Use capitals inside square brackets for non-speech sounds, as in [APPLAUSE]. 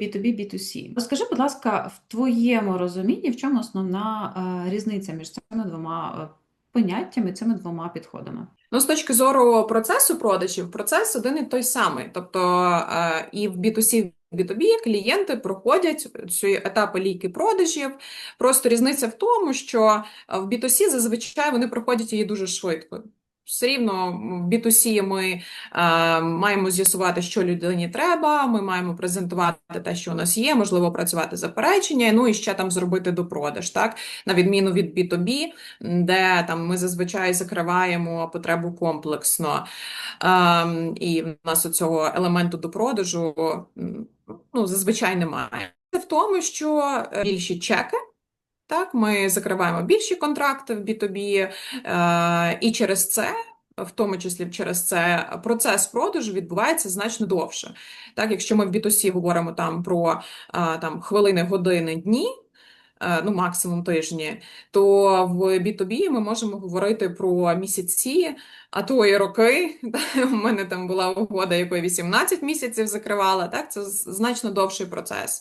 B2B, B2C. Розкажи, будь ласка, в твоєму розумінні, в чому основна е, різниця між цими двома е, поняттями, цими двома підходами? Ну, з точки зору процесу продажів, процес один і той самий. Тобто е, і в B2C, в B2B клієнти проходять ці етапи лійки продажів. Просто різниця в тому, що в B2C зазвичай вони проходять її дуже швидко. Все рівно в B2C ми е, маємо з'ясувати, що людині треба, ми маємо презентувати те, що у нас є, можливо, працювати заперечення, ну і ще там зробити допродаж, так? На відміну від B2B, де там ми зазвичай закриваємо потребу комплексно. Ем, і в нас цього елементу допродажу ну, зазвичай немає. Це в тому, що е, більші чеки. Так, ми закриваємо більші контракти в B2B, е, і через це, в тому числі через це, процес продажу відбувається значно довше. Так, якщо ми в B2C говоримо там про е, там, хвилини, години, дні, е, ну максимум тижні, то в B2B ми можемо говорити про місяці, а то і роки. [LAUGHS] У мене там була угода, якої 18 місяців закривала. Так, це значно довший процес.